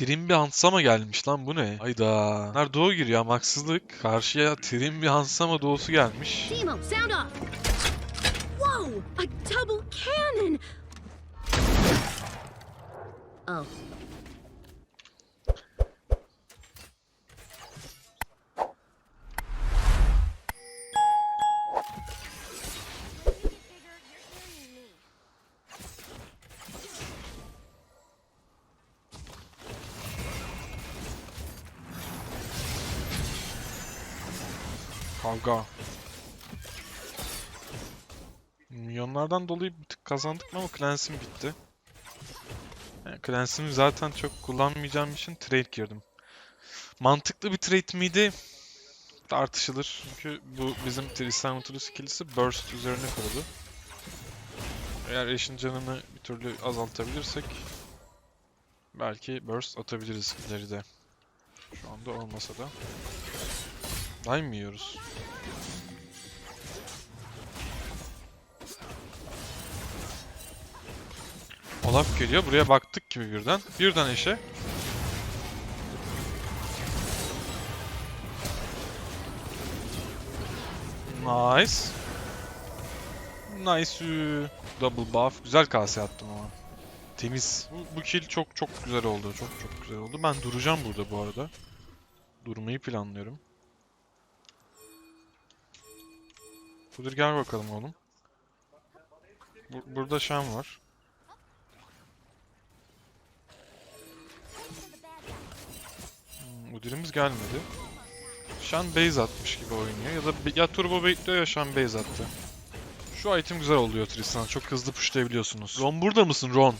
Trim bir Hansama gelmiş lan bu ne? Hayda. Bunlar doğu giriyor ama haksızlık. Karşıya Trim bir Hansama doğusu gelmiş. Timo, sound off. Whoa, a double cannon. Oh, Kavga. Milyonlardan dolayı bir tık kazandık ama Cleanse'im bitti. Yani Cleanse'imi zaten çok kullanmayacağım için trade girdim. Mantıklı bir trade miydi? Tartışılır. Çünkü bu bizim Tristan Nautilus skill'si burst üzerine kurulu. Eğer eşin canını bir türlü azaltabilirsek belki burst atabiliriz ileride. Şu anda olmasa da. Day mı yiyoruz? Olaf geliyor. Buraya baktık gibi birden. Birden eşe. Nice. Nice. Double buff. Güzel kase attım ama. Temiz. Bu, bu kill çok çok güzel oldu. Çok çok güzel oldu. Ben duracağım burada bu arada. Durmayı planlıyorum. Kudur gel bakalım oğlum. Bu- burada Şam var. Hmm, Müdürümüz gelmedi. Shan base atmış gibi oynuyor ya da ya turbo bekliyor ya Shan base attı. Şu item güzel oluyor Tristan. Çok hızlı pushlayabiliyorsunuz. Ron burada mısın Ron?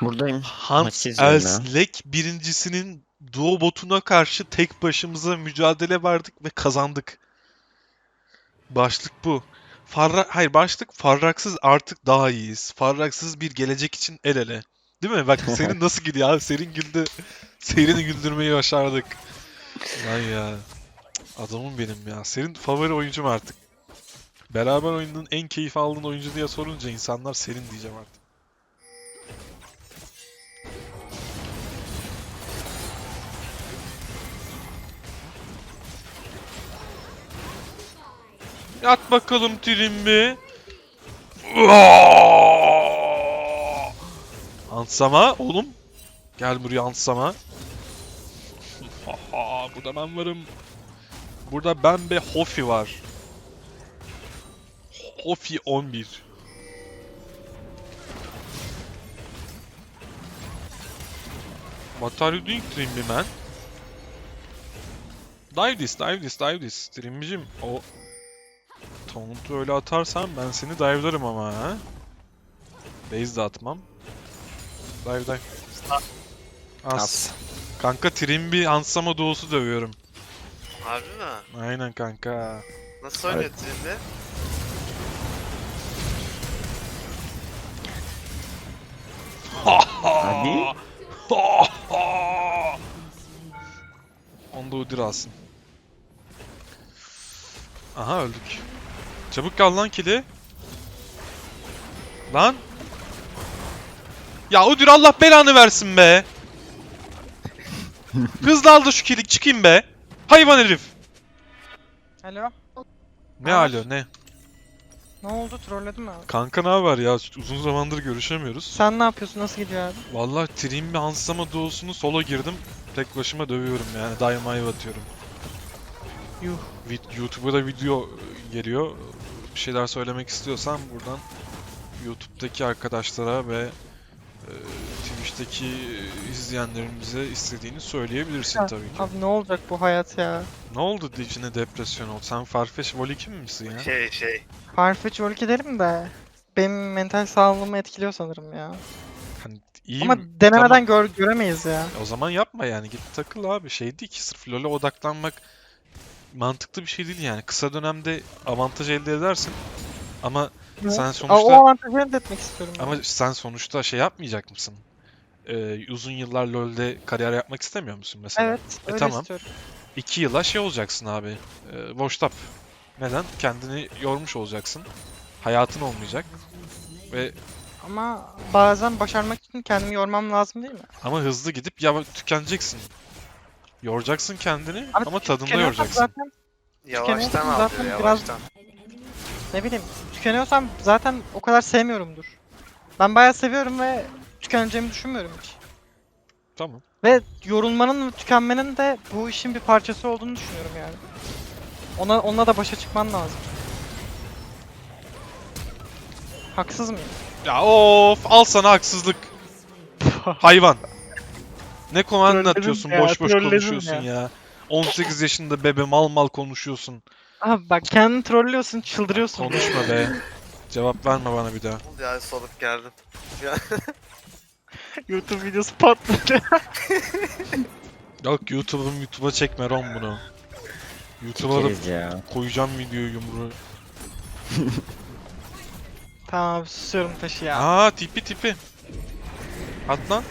Buradayım. Hans. Elslek birincisinin duo botuna karşı tek başımıza mücadele verdik ve kazandık. Başlık bu. Farra hayır başlık farraksız artık daha iyiyiz. Farraksız bir gelecek için el ele. Değil mi? Bak senin nasıl gidiyor abi? Serin güldü. Serini güldürmeyi başardık. Lan ya. Adamım benim ya. Senin favori oyuncum artık. Beraber oyunun en keyif aldığın oyuncu diye sorunca insanlar senin diyeceğim artık. At bakalım Trimbi. Ansama oğlum. Gel buraya Ansama. Burada ben varım. Burada ben ve Hofi var. Hofi 11. What are you doing Trimby man? Dive this, dive this, dive this. Trimbicim o Taunt'u öyle atarsan ben seni dive'larım ama ha. Base de atmam. Dive dive. As. As. Kanka Trimby Ansama doğusu dövüyorum. Harbi mi? Aynen kanka. Nasıl oynuyor Trimby? Hadi. Onda Udyr alsın. Aha öldük. Çabuk kal lan kili. Lan. Ya Udyr Allah belanı versin be. Hızlı al da şu kili çıkayım be. Hayvan herif. Alo. Ne Aa. alo ne? Ne oldu? Trolledin mi abi? Kanka ne haber ya? Uzun zamandır görüşemiyoruz. Sen ne yapıyorsun? Nasıl gidiyor abi? Vallahi Trim bir Hansama doğusunu solo girdim. Tek başıma dövüyorum yani. Dive atıyorum. Yuh. Vid- YouTube'a da video geliyor. Bir şeyler söylemek istiyorsan buradan YouTube'daki arkadaşlara ve e, Twitch'teki e, izleyenlerimize istediğini söyleyebilirsin Ha, tabii ki. Abi ne olacak bu hayat ya? Ne oldu içine depresyon oldu? Sen Farfetch Vol 2 mi misin ya? Şey şey. Farfetch Work ederim de benim mental sağlığımı etkiliyor sanırım ya. Hani iyi Ama mi? denemeden Tamam. gör göremeyiz ya. O zaman yapma yani git takıl abi. Şey değil ki sırf LoL'e odaklanmak mantıklı bir şey değil yani. Kısa dönemde avantaj elde edersin. Ama sen Aa, o sonuçta avantajı elde etmek istiyorum. ya. ama sen sonuçta şey yapmayacak mısın? Ee, uzun yıllar LoL'de kariyer yapmak istemiyor musun mesela? Evet, E, öyle tamam. istiyorum. İki yıla şey olacaksın abi. E, washed up. Neden? Kendini yormuş olacaksın. Hayatın olmayacak. Ve Ama bazen başarmak için kendimi yormam lazım değil mi? Ama hızlı gidip ya tükeneceksin. Yoracaksın kendini Abi ama tadında tükeniyorsam yoracaksın. Zaten Yavaştan al zaten diyor biraz- yavaştan. ne bileyim tükeniyorsam zaten o kadar sevmiyorumdur. Ben bayağı seviyorum ve tükeneceğimi düşünmüyorum hiç. Tamam. Ve yorulmanın ve tükenmenin de bu işin bir parçası olduğunu düşünüyorum yani. Ona onunla da başa çıkman lazım. Haksız mıyım? Ya of al sana haksızlık. Hayvan. Ne anlatıyorsun ya, boş boş konuşuyorsun ya. ya. 18 yaşında bebe mal mal konuşuyorsun. Abi bak kendini trollüyorsun, çıldırıyorsun. Konuşma be. Cevap verme bana bir daha. Ya soluk geldim. YouTube videosu patladı. Yok YouTube'um YouTube'a çekme Ron bunu. YouTube'a da koyacağım video yumruğu. tamam susuyorum taşı ya. Aa tipi tipi. At lan.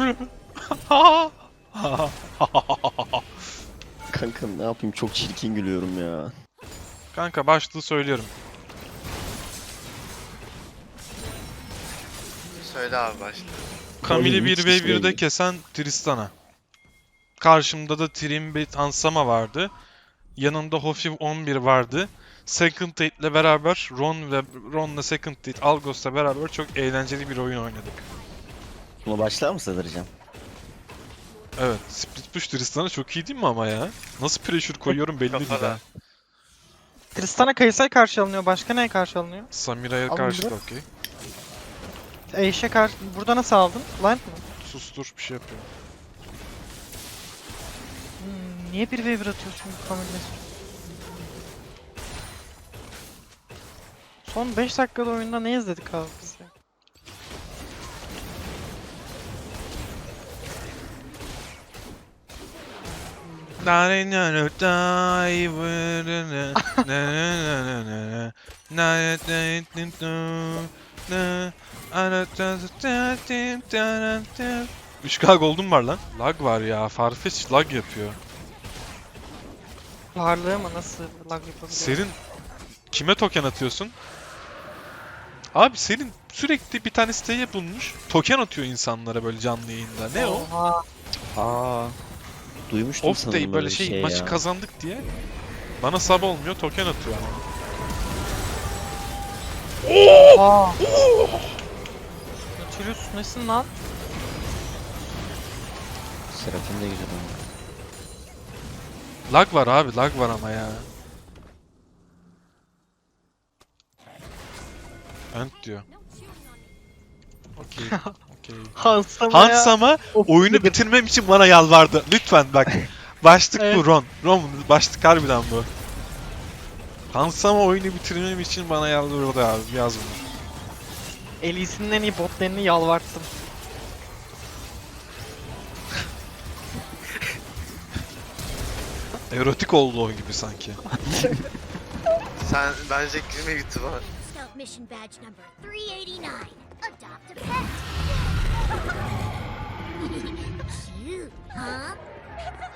Kanka ne yapayım çok çirkin gülüyorum ya. Kanka başlığı söylüyorum. Söyle abi başla. Camille'i Oğlum, hiç 1v1'de işleyemiyor. kesen Tristana. Karşımda da Trimbet Ansama vardı. Yanımda Hofi 11 vardı. Second Date ile beraber Ron ve Ron'la Second Date Algos'la beraber çok eğlenceli bir oyun oynadık. Buna başlar mı Sadırcan? Evet, Split Push Tristana çok iyi değil mi ama ya? Nasıl pressure koyuyorum belli değil ha. Tristana Kayısay karşı alınıyor. Başka neye karşı alınıyor? Samira'ya karşı da okey. Ashe'e karşı... Burada nasıl aldın? Blind mı? Sustur bir şey yapıyorum. Hmm, niye bir waiver atıyorsun bu? Son 5 dakikada oyunda ne izledik abi biz ya? Üç k gold'um var lan. Lag var ya. Farfetch lag yapıyor. Varlığı mı nasıl lag yapabiliyor? Senin kime token atıyorsun? Abi senin sürekli bir tane siteye bulmuş. Token atıyor insanlara böyle canlı yayında. Ne o? Oha. Aa. Duymuştum Off sanırım day böyle bir şey, şey maçı ya. kazandık diye. Bana sub olmuyor token atıyor. Aa. Nautilus nesin lan? Serafin de güzel oynuyor. Lag var abi lag var ama ya. End diyor. Okey. Okey. Hansama oyunu bitirmem için bana yalvardı. Lütfen bak. Başlık bu Evet. Ron. Ron başlık harbiden bu. Hans ama oyunu bitirmem için bana yalvardı abi. Yaz bunu. Elise'nin en iyi botlarını yalvarttım. Erotik oldu o gibi sanki. Sen bence girme YouTube'a. Scout mission badge number 389. Adopt a pet. 어?